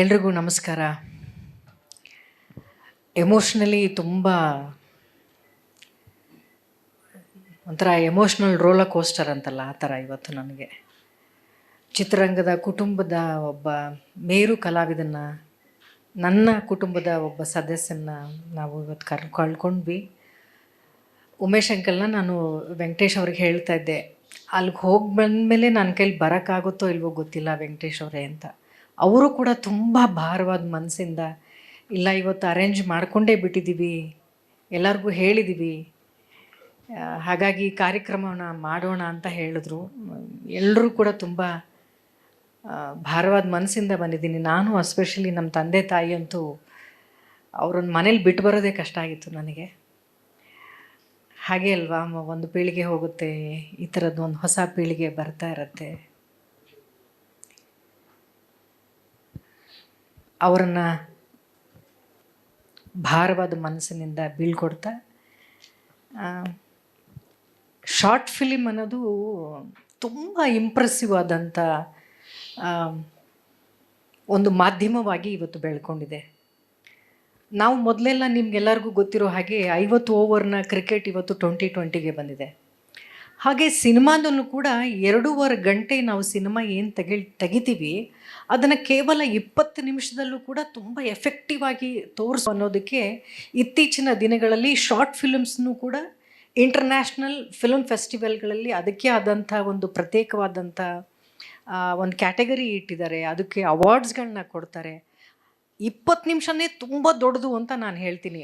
ಎಲ್ರಿಗೂ ನಮಸ್ಕಾರ. ಎಮೋಷ್ನಲಿ ತುಂಬ ಒಂಥರ ಎಮೋಷ್ನಲ್ ರೋಲ ಕೋಸ್ಟರ್ ಅಂತಲ್ಲ, ಆ ಥರ ಇವತ್ತು ನನಗೆ. ಚಿತ್ರರಂಗದ ಕುಟುಂಬದ ಒಬ್ಬ ಮೇರು ಕಲಾವಿದನ್ನ, ನನ್ನ ಕುಟುಂಬದ ಒಬ್ಬ ಸದಸ್ಯನ ನಾವು ಇವತ್ತು ಕರ್ ಕಳ್ಕೊಂಡ್ವಿ ಉಮೇಶ್ ಅಂಕಲ್ನ ನಾನು ವೆಂಕಟೇಶ್ ಅವ್ರಿಗೆ ಹೇಳ್ತಾ ಇದ್ದೆ ಅಲ್ಲಿಗೆ ಹೋಗಿ ಬಂದಮೇಲೆ ನನ್ನ ಕೈಲಿ ಬರೋಕ್ಕಾಗುತ್ತೋ ಇಲ್ವೋ ಗೊತ್ತಿಲ್ಲ ವೆಂಕಟೇಶ್ ಅವರೇ ಅಂತ. ಅವರು ಕೂಡ ತುಂಬ ಭಾರವಾದ ಮನಸ್ಸಿಂದ ಇಲ್ಲ, ಇವತ್ತು ಅರೇಂಜ್ ಮಾಡಿಕೊಂಡೇ ಬಿಟ್ಟಿದ್ದೀವಿ ಎಲ್ಲರಿಗೂ ಹೇಳಿದ್ದೀವಿ ಹಾಗಾಗಿ ಕಾರ್ಯಕ್ರಮವನ್ನು ಮಾಡೋಣ ಅಂತ ಹೇಳಿದ್ರು. ಎಲ್ಲರೂ ಕೂಡ ತುಂಬ ಭಾರವಾದ ಮನಸ್ಸಿಂದ ಬಂದಿದ್ದೀನಿ. ನಾನು ಎಸ್ಪೆಷಲಿ ನಮ್ಮ ತಂದೆ ತಾಯಿ ಅಂತೂ ಅವ್ರನ್ನ ಮನೇಲಿ ಬಿಟ್ಟು ಬರೋದೇ ಕಷ್ಟ ಆಗಿತ್ತು ನನಗೆ. ಹಾಗೆ ಅಲ್ವಾ ಒಂದು ಪೀಳಿಗೆ ಹೋಗುತ್ತೆ, ಈ ಥರದ್ದು ಒಂದು ಹೊಸ ಪೀಳಿಗೆ ಬರ್ತಾ ಇರತ್ತೆ. ಅವರನ್ನು ಭಾರವಾದ ಮನಸ್ಸಿನಿಂದ ಬೀಳ್ಕೊಡ್ತಾ ಶಾರ್ಟ್ ಫಿಲಿಮ್ ಅನ್ನೋದು ತುಂಬ ಇಂಪ್ರೆಸಿವ್ ಆದಂಥ ಒಂದು ಮಾಧ್ಯಮವಾಗಿ ಇವತ್ತು ಬೆಳ್ಕೊಂಡಿದೆ. ನಾವು ಮೊದಲೆಲ್ಲ ನಿಮ್ಗೆಲ್ಲರಿಗೂ ಗೊತ್ತಿರೋ ಹಾಗೆ ಐವತ್ತು ಓವರ್ನ ಕ್ರಿಕೆಟ್ ಇವತ್ತು ಟ್ವೆಂಟಿ ಟ್ವೆಂಟಿಗೆ ಬಂದಿದೆ. ಹಾಗೆ ಸಿನಿಮಾದಲ್ಲೂ ಕೂಡ ಎರಡೂವರೆ ಗಂಟೆ ನಾವು ಸಿನಿಮಾ ಏನು ತೆಗಿ ತೆಗಿತೀವಿ, ಅದನ್ನು ಕೇವಲ ಇಪ್ಪತ್ತು ನಿಮಿಷದಲ್ಲೂ ಕೂಡ ತುಂಬ ಎಫೆಕ್ಟಿವ್ ಆಗಿ ತೋರಿಸು ಅನ್ನೋದಕ್ಕೆ ಇತ್ತೀಚಿನ ದಿನಗಳಲ್ಲಿ ಶಾರ್ಟ್ ಫಿಲಮ್ಸ್ನೂ ಕೂಡ ಇಂಟರ್ನ್ಯಾಷನಲ್ ಫಿಲ್ಮ್ ಫೆಸ್ಟಿವಲ್ಗಳಲ್ಲಿ ಅದಕ್ಕೆ ಆದಂಥ ಒಂದು ಪ್ರತ್ಯೇಕವಾದಂಥ ಒಂದು ಕ್ಯಾಟಗರಿ ಇಟ್ಟಿದ್ದಾರೆ. ಅದಕ್ಕೆ ಅವಾರ್ಡ್ಸ್ಗಳನ್ನ ಕೊಡ್ತಾರೆ. ಇಪ್ಪತ್ತು ನಿಮಿಷನೇ ತುಂಬ ದೊಡ್ಡದು ಅಂತ ನಾನು ಹೇಳ್ತೀನಿ.